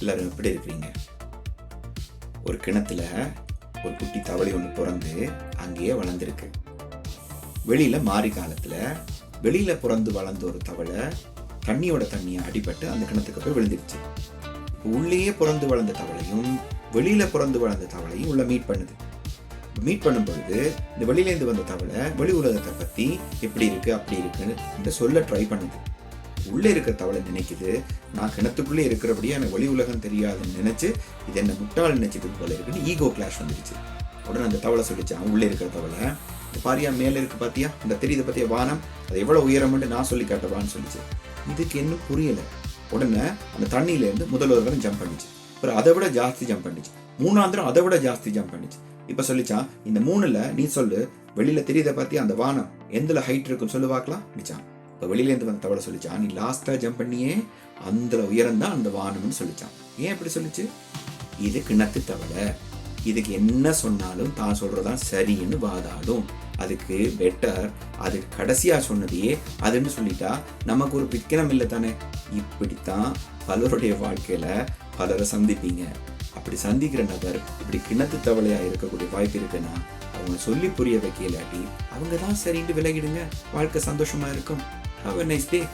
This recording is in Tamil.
எல்லோரும் எப்படி இருக்கிறீங்க ஒரு கிணத்துல ஒரு குட்டி தவளை ஒன்று பிறந்து அங்கேயே வளர்ந்துருக்கு. வெளியில் மாறி காலத்தில் வெளியில பிறந்து வளர்ந்த ஒரு தவளை தண்ணியோட தண்ணியை அடிபட்டு அந்த கிணத்துக்கு போய் விழுந்துருச்சு உள்ளேயே பிறந்து வளர்ந்த தவளையும் வெளியில பிறந்து வளர்ந்த தவளையும் உள்ள மீட் பண்ணுது. மீட் பண்ணும்பொழுது இந்த வெளியிலேருந்து வந்த தவளை வெளி உலகத்தை பத்தி எப்படி இருக்கு அப்படி இருக்குன்னு இந்த சொல்ல ட்ரை பண்ணுது. உள்ளே இருக்கிற தவளை நினைக்குது நான் கிணத்துக்குள்ளே இருக்கிறபடியே எனக்கு வெளி உலகம் தெரியாதுன்னு நினைச்சு இது என்ன முட்டாள் நினைச்சது போல இருக்குன்னு ஈகோ கிளாஷ் வந்துடுச்சு. உடனே அந்த தவளை சொல்லிச்சான் உள்ளே இருக்கிற தவளை. பாரியா மேலே இருக்கு பார்த்தியா இந்த தெரியுது பற்றிய வானம். அது எவ்வளோ உயரம்னு நான் சொல்லி காட்டவான்னு சொல்லிச்சு. இதுக்கு என்ன புரியலை. உடனே அந்த தண்ணியிலேருந்து முதல் ஒரு ஜம்ப் பண்ணிச்சு. அப்புறம் அதை விட ஜாஸ்தி ஜம்ப் பண்ணிச்சு. மூணாந்திரம் அதை விட ஜாஸ்தி ஜம்ப் பண்ணிச்சு. இப்போ சொல்லிச்சான் இந்த மூணுல நீ சொல்லு வெளியில் தெரியுத பார்த்தியா அந்த வானம். எந்தல ஹைட் இருக்குன்னு சொல்லு பார்க்கலாம். நிச்சான் இப்போ வெளியிலேருந்து வந்த தவளை சொல்லிச்சான் நீ லாஸ்ட்டாக ஜம்ப் பண்ணியே அந்த உயரம் தான் அந்த வானம்னு சொல்லிச்சான் ஏன் அப்படி சொல்லிச்சு? இது கிணத்து தவளை. இதுக்கு என்ன சொன்னாலும் தான் சொல்கிறதான் சரின்னு வாதாடும். அதுக்கு பெட்டர் அது கடைசியா சொன்னதையே அதுன்னு சொல்லிட்டா நமக்கு ஒரு பிக்கனம் இல்லை தானே? இப்படித்தான் பலருடைய வாழ்க்கையில பலரை சந்திப்பீங்க. அப்படி சந்திக்கிற நபர் இப்படி கிணத்து தவளையாக இருக்கக்கூடிய வாய்ப்பு இருக்குன்னா அவங்க சொல்லி புரிய வைக்க இல்லாட்டி அவங்க தான் சரின்ட்டு விலகிடுங்க. வாழ்க்கை சந்தோஷமா இருக்கும். Have a nice day